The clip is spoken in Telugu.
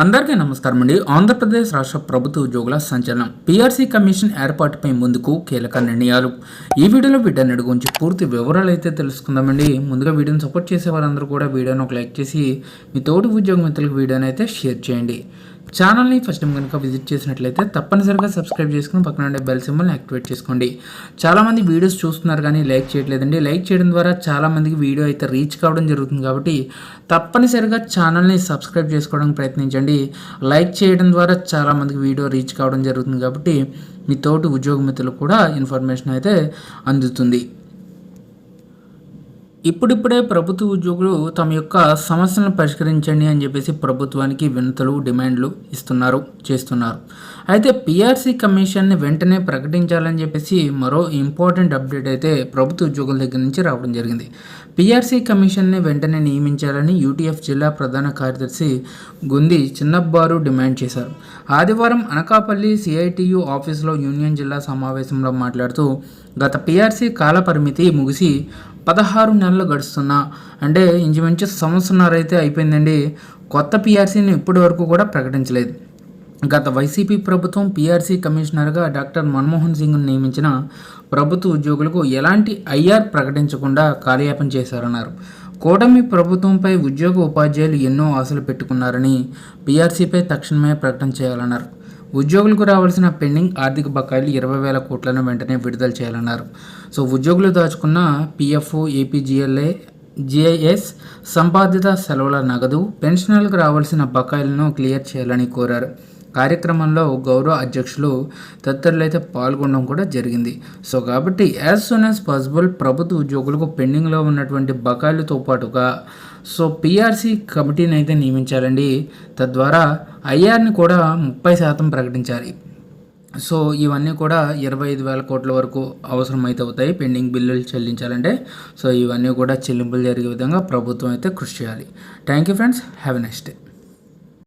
అందరికీ నమస్కారం అండి. ఆంధ్రప్రదేశ్ రాష్ట్ర ప్రభుత్వ ఉద్యోగుల సంచలనం. పీఆర్సీ కమిషన్ ఏర్పాటుపై ముందుకు కీలక నిర్ణయాలు. ఈ వీడియోలో వీటన్నిటి గురించి పూర్తి వివరాలు అయితే తెలుసుకుందామండి. ముందుగా వీడియోని సపోర్ట్ చేసే వారందరూ కూడా వీడియోని ఒక లైక్ చేసి మీ తోటి ఉద్యోగ మిత్రులకు వీడియోని అయితే షేర్ చేయండి. ఛానల్ని ఫస్ట్ టైం కనుక విజిట్ చేసినట్లయితే తప్పనిసరిగా సబ్స్క్రైబ్ చేసుకుని పక్కన ఉండే బెల్ సింబల్ని యాక్టివేట్ చేసుకోండి. చాలామంది వీడియోస్ చూస్తున్నారు కానీ లైక్ చేయట్లేదండి. లైక్ చేయడం ద్వారా చాలామందికి వీడియో అయితే రీచ్ కావడం జరుగుతుంది కాబట్టి తప్పనిసరిగా ఛానల్ని సబ్స్క్రైబ్ చేసుకోవడానికి ప్రయత్నించండి. లైక్ చేయడం ద్వారా చాలామందికి వీడియో రీచ్ కావడం జరుగుతుంది కాబట్టి మీ తోటి ఉద్యోగ మిత్రులకు కూడా ఇన్ఫర్మేషన్ అయితే అందుతుంది. ఇప్పుడిప్పుడే ప్రభుత్వ ఉద్యోగులు తమ యొక్క సమస్యలను పరిష్కరించండి అని చెప్పేసి ప్రభుత్వానికి వినతులు డిమాండ్లు ఇస్తున్నారు చేస్తున్నారు. అయితే పిఆర్సీ కమిషన్ని వెంటనే ప్రకటించాలని చెప్పేసి మరో ఇంపార్టెంట్ అప్డేట్ అయితే ప్రభుత్వ ఉద్యోగుల దగ్గర నుంచి రావడం జరిగింది. పిఆర్సీ కమిషన్ని వెంటనే నియమించాలని యూటీఎఫ్ జిల్లా ప్రధాన కార్యదర్శి గుంది చిన్నబ్బారు డిమాండ్ చేశారు. ఆదివారం అనకాపల్లి సిఐటియు ఆఫీసులో యూనియన్ జిల్లా సమావేశంలో మాట్లాడుతూ గత పిఆర్సీ కాలపరిమితి ముగిసి పదహారు నెలలు గడుస్తున్నా. అంటే ఇంచుమించు సంవత్సరన్నర అయితే అయిపోయిందండి. కొత్త పిఆర్సీని ఇప్పటి వరకు కూడా ప్రకటించలేదు. గత వైసీపీ ప్రభుత్వం పీఆర్సీ కమిషనర్గా డాక్టర్ మన్మోహన్ సింగ్ను నియమించిన ప్రభుత్వ ఉద్యోగులకు ఎలాంటి ఐఆర్ ప్రకటించకుండా కార్యాపన చేశారన్నారు. కూటమి ప్రభుత్వంపై ఉద్యోగ ఉపాధ్యాయులు ఎన్నో ఆశలు పెట్టుకున్నారని పీఆర్సీపై తక్షణమే ప్రకటన చేయాలన్నారు. ఉద్యోగులకు రావాల్సిన పెండింగ్ ఆర్థిక బకాయిలు ఇరవై వేల కోట్లను వెంటనే విడుదల చేయాలన్నారు. సో ఉద్యోగులు దాచుకున్న పిఎఫ్ ఏపీజీఎల్ఏ జిఐఎస్ సంపాదిత సెలవుల నగదు పెన్షనర్లకు రావాల్సిన బకాయిలను క్లియర్ చేయాలని కోరారు. కార్యక్రమంలో గౌరవ అధ్యక్షులు తదితరులు అయితే పాల్గొనడం కూడా జరిగింది. సో కాబట్టి యాజ్ సూన్ యాజ్ పాసిబుల్ ప్రభుత్వ ఉద్యోగులకు పెండింగ్లో ఉన్నటువంటి బకాయిలతో పాటుగా సో పిఆర్సీ కమిటీని అయితే నియమించాలండి. తద్వారా ఐఆర్ని కూడా ముప్పై శాతం ప్రకటించాలి. సో ఇవన్నీ కూడా ఇరవై ఐదు వేల కోట్ల వరకు అవసరమైతే అవుతాయి. పెండింగ్ బిల్లులు చెల్లించాలంటే సో ఇవన్నీ కూడా చెల్లింపులు జరిగే విధంగా ప్రభుత్వం అయితే కృషి చేయాలి. Thank you friends. Have next day.